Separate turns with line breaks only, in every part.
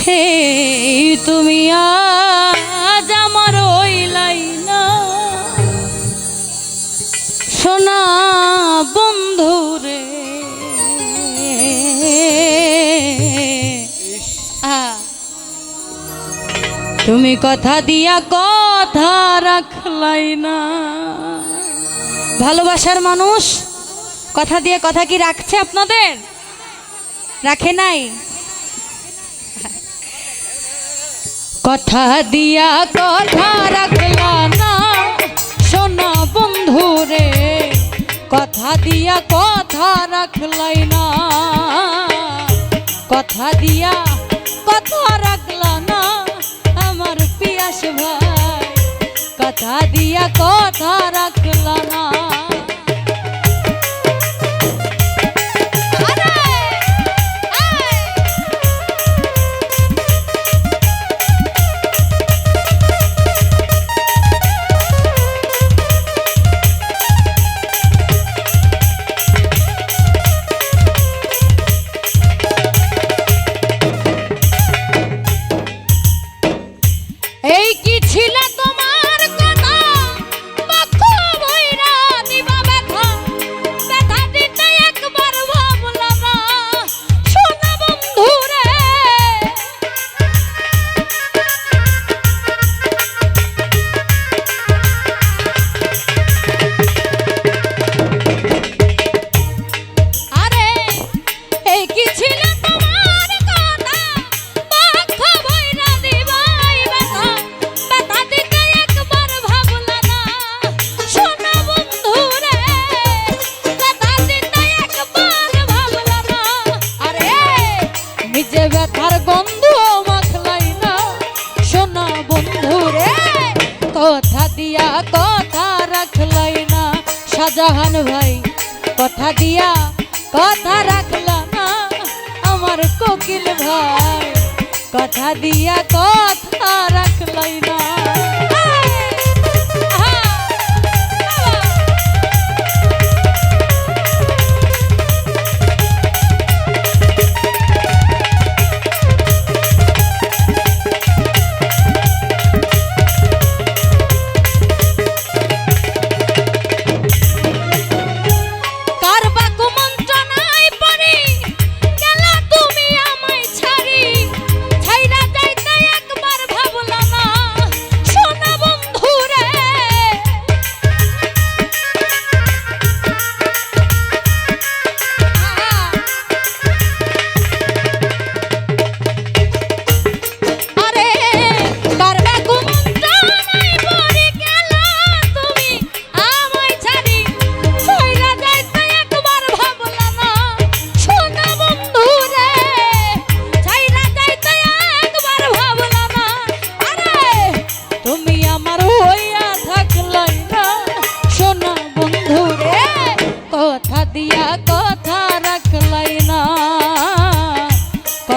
আছে তুমি আজ আমার ওই লাইনা। সোনা বন্ধু রে তুমি কথা দিয়া কথা রাখলাই না। ভালোবাসার মানুষ, কথা দিয়ে কথা কি রাখছে আপনাদের? রাখে নাই? কথা দিয়া কথা রাখলা না। সোনা বন্ধু রে কথা দিয়া কথা রাখলাই না। কথা দিয়া কথা রাখলা না, আমার পিয়াস ভাই। কথা দিয়া কথা কথা রাখলাই না, শাহজাহান ভাই। কথা দিয়া কথা রাখল না, আমার কোকিল ভাই। কথা দিয়া কথা রাখলাই না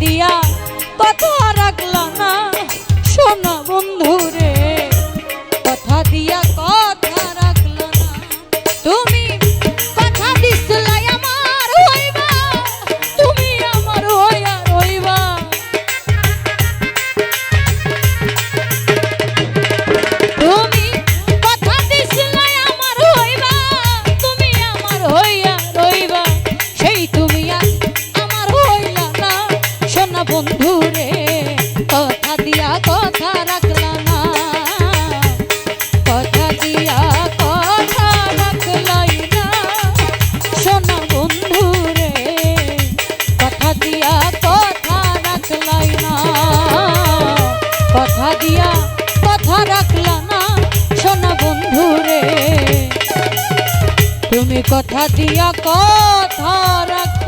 দিয়া তুমি কথা দিয়া কথা রাখলাই